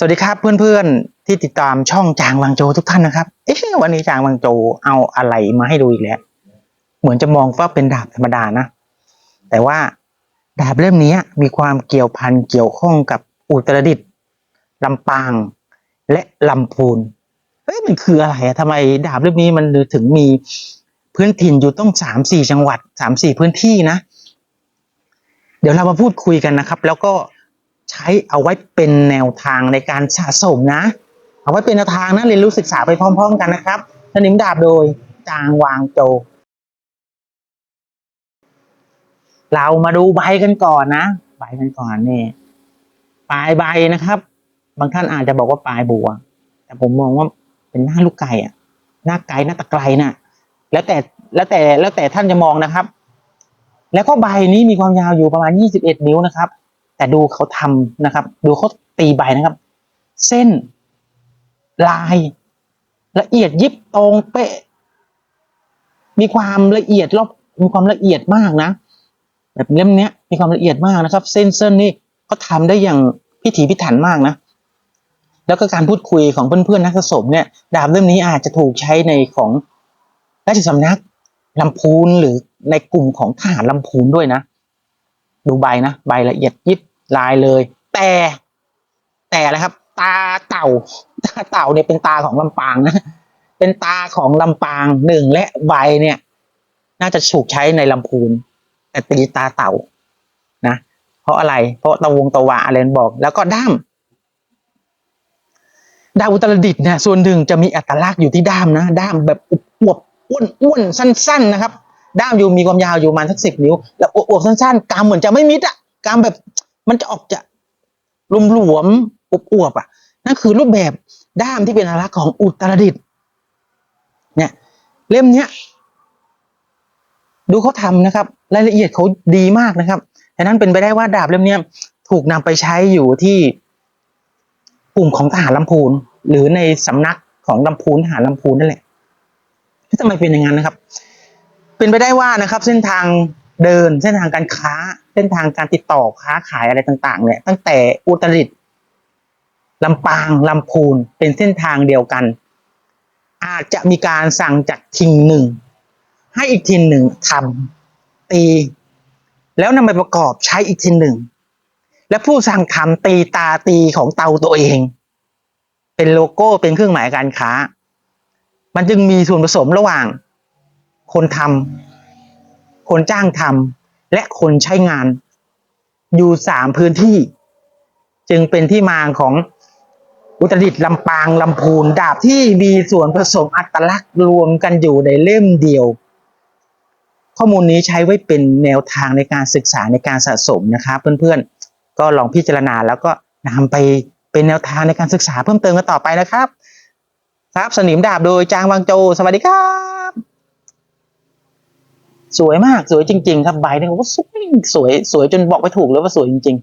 สวัสดีครับเพื่อนๆที่ติดตามช่องจางวังโจทุกท่านนะครับ เอ๊ะวันนี้จางวังโจเอาอะไรมาให้ดูอีกแล้ว เหมือนจะมองว่าเป็นดาบธรรมดานะ แต่ว่าดาบเล่มนี้มีความเกี่ยวพันเกี่ยวข้องกับอุตรดิตถ์ลำปางและลำพูนเฮ้ยมันคืออะไรอะทำไมดาบเล่มนี้มันถึงมีพื้นถิ่นอยู่ต้องสามสี่จังหวัดสามสี่พื้นที่นะ เดี๋ยวเรามาพูดคุยกันนะครับ แล้วก็ ใช้เอาไว้เป็นแนวทางในการสะสมนะ เอาไว้เป็นแนวทางนะเรียนรู้ศึกษาไปพร้อม ๆ กันนะครับสนิมดาบโดยจางวางโจ เรามาดูใบกันก่อนนะ ใบกันก่อนนี่ปลายใบนะครับ บางท่านอาจจะบอกว่าปลายบัว แต่ผมมองว่าเป็นหน้าลูกไก่อะหน้าไก่หน้าตะไคร้น่ะ แล้วแต่แล้วแต่แล้วแต่ท่านจะมองนะครับ แล้วก็ใบนี้มีความยาวอยู่ประมาณ 21 นิ้วนะครับ แต่ดูเขาทำนะครับ ดูเขาตีใบนะครับ เส้น ลาย ละเอียดยิบตรงเป๊ะ มีความละเอียดรอบมีความละเอียดมากนะ แบบเล่มเนี้ยมีความละเอียดมากนะครับ เส้นเส้นนี่เขาทำได้อย่างพิถีพิถันมากนะ แล้วก็การพูดคุยของเพื่อนๆนักสะสมเนี่ย ดาบเล่มนี้อาจจะถูกใช้ในของราชสำนักลำพูนหรือในกลุ่มของทหารลำพูนด้วยนะ ดูใบนะ ใบละเอียดยิบ ลายเลย แต่แต่อะไรครับ ตาเต่า ตาเต่าเนี่ยเป็นตาของลำปางนะเป็นตาของลำปางหนึ่งและใบเนี่ย น่าจะถูกใช้ในลำพูน แต่ตีตาเต่านะเพราะอะไร เพราะตะวงตะวาอะไรนบอก แล้วก็ด้ามดาวอุตรดิตถ์เนี่ยส่วนหนึ่งจะมีอัตลักษณ์อยู่ที่ด้ามนะ ด้ามแบบอวบๆอ้วนสั้น ๆ นะครับ ด้ามอยู่มีความยาวอยู่ประมาณสักสิบนิ้ว แล้วอวบๆสั้น ๆกามเหมือนจะไม่มิดอะกามแบบ มันจะออกจะหลวมๆอวบๆอะนั่นคือรูปแบบด้ามที่เป็นอัตลักษณ์ของอุตรดิตถ์เนี่ยเล่มเนี้ย ดูเขาทำนะครับ รายละเอียดเขาดีมากนะครับดังนั้นเป็นไปได้ว่าดาบเล่มเนี้ยถูกนำไปใช้อยู่ที่กลุ่มของทหารลำพูน หรือในสำนักของลำพูนทหารลำพูนนั่นแหละทำไมเป็นอย่างนั้นนะครับ เป็นไปได้ว่านะครับ เส้นทาง เดินเส้นทางการค้า เส้นทางการติดต่อค้าขายอะไรต่างๆ เนี่ย ตั้งแต่อุตรดิตถ์ลำปางลำพูนเป็นเส้นทางเดียวกัน อาจจะมีการสั่งจากทิงหนึ่ง ให้อีกทีหนึ่งทำตี แล้วนำไปประกอบใช้อีกทีหนึ่ง และผู้สั่งทำตีตาตีของเตาตัวเอง เป็นโลโก้เป็นเครื่องหมายการค้า มันจึงมีส่วนผสมระหว่าง คนทำ คนจ้างทำและคนใช้งาน อยู่สามพื้นที่ จึงเป็นที่มาของอุตรดิตถ์ลำปางลำพูนดาบที่มีส่วนผสมอัตลักษณ์รวมกันอยู่ในเล่มเดียว ข้อมูลนี้ใช้ไว้เป็นแนวทางในการศึกษาในการสะสมนะครับเพื่อนๆ ก็ลองพิจารณาแล้วก็นำไปเป็นแนวทางในการศึกษาเพิ่มเติมกันต่อไปนะครับ ครับสนิมดาบโดยจางวังโจ สวัสดีครับ สวยมากสวยจริง ๆ ครับใบเนี่ยผมว่าสวยสวยสวยจนบอกไม่ถูกเลยว่าสวยจริง